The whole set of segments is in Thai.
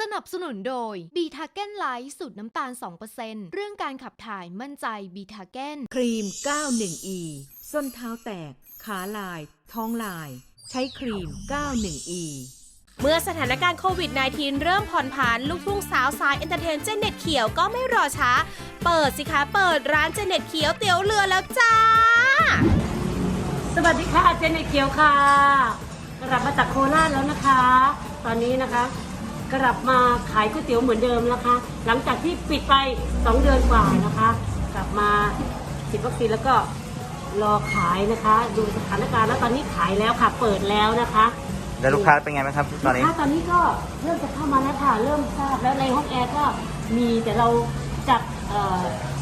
สนับสนุนโดยบีทาเก้นไลท์สูตรน้ำตาล 2%เรื่องการขับถ่ายมั่นใจบีทาเก้นครีม 91E ส้นเท้าแตก ขาลาย ท้องลาย ใช้ครีม 91E เมื่อสถานการณ์โควิด -19 เริ่มผ่อนผันลูกทุ่งสาวสายเอนเตอร์เทนเจเน็ตเขียวก็ไม่รอช้า เปิดสิคะเปิดร้านเจเน็ตเขียวเตี๋ยวเรือแล้วจ้า สวัสดีค่ะเจนในเกียวค่ะ กลับมาจากโคราชแล้วนะคะ ตอนนี้นะคะ กลับมาขายก๋วยเตี๋ยวเหมือนเดิมนะคะ หลังจากที่ปิดไป 2 เดือนกว่านะคะ กลับมาฉีดวัคซีนแล้วก็รอขายนะคะ ดูสถานการณ์แล้วตอนนี้ขายแล้วค่ะเปิดแล้วนะคะแล้วลูกค้าเป็นไงบ้างครับตอนนี้ ลูกค้าตอนนี้ก็เริ่มจะเข้ามาแล้วค่ะ เริ่มทราบแล้วในห้องแอร์ก็มีแต่เราจัด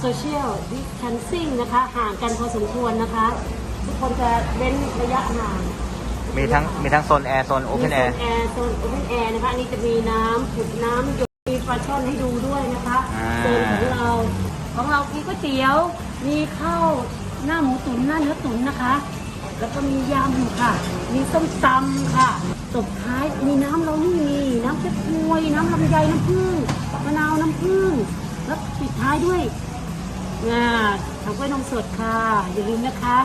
โซเชียลดิสทันซิ่งนะคะ ห่างกันพอสมควรนะคะ ทุกคนจะเว้นระยะห่าง มีทั้งมีทั้งโซนแอร์โซนโอเพนแอร์มีโซนแอร์โซนโอเพนแอร์นะคะ อันนี้จะมีน้ำผุดน้ำหยดมีปลาช่อนให้ดูด้วยนะคะอ่า โซนของเรา ของเรามีก๋วยเตี๋ยว มีข้าวหน้าหมูตุ๋นหน้าเนื้อตุ๋นนะคะ แล้วก็มียำค่ะ มีส้มตำค่ะตบท้ายมีน้ำเรานี่มีน้ำเจ๊กฮวยน้ำลำไยน้ำผึ้งมะนาวน้ำผึ้งแล้วปิดท้ายด้วย งาถังกล้วยนมสดค่ะ อย่าลืมนะคะ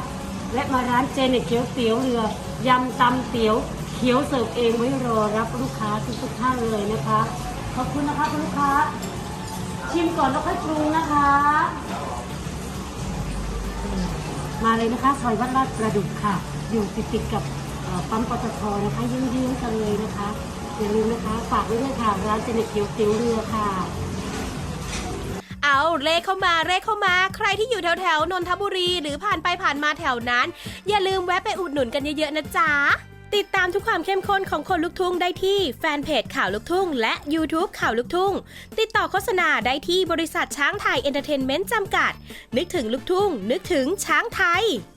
และมาร้านเจเน็ตเกี๊ยวเตี๋ยวเรือ ยำตำเตี๋ยวเขียวเสิร์ฟเองไว้รอรับลูกค้าทุกๆท่านเลยนะคะ ขอบคุณนะคะคุณลูกค้า ชิมก่อนแล้วค่อยปรุงนะคะ มาเลยนะคะซอยวัดลาดประดุกค่ะ อยู่ติดติดๆกับปั๊มปตทนะคะยืงๆกันเลยนะคะอย่าลืมนะคะฝากไว้ด้วยค่ะร้านเจเน็ตเกี๊ยวเตี๋ยวเรือค่ะ เอาเลขเข้ามาเลขเข้ามา ใครที่อยู่แถวแถวนนทบุรีหรือผ่านไปผ่านมาแถวนั้น อย่าลืมแวะไปอุดหนุนกันเยอะๆนะจ๊ะติดตามทุกความเข้มข้นของคนลุกทุ่งได้ที่แฟนเพจข่าวลุกทุ่ง และ YouTube ข่าวลุกทุ่ง ติดต่อโฆษณาได้ที่บริษัทช้างไทยเอนเตอร์เทนเมนต์จำกัด นึกถึงลุกทุ่ง นึกถึงช้างไทย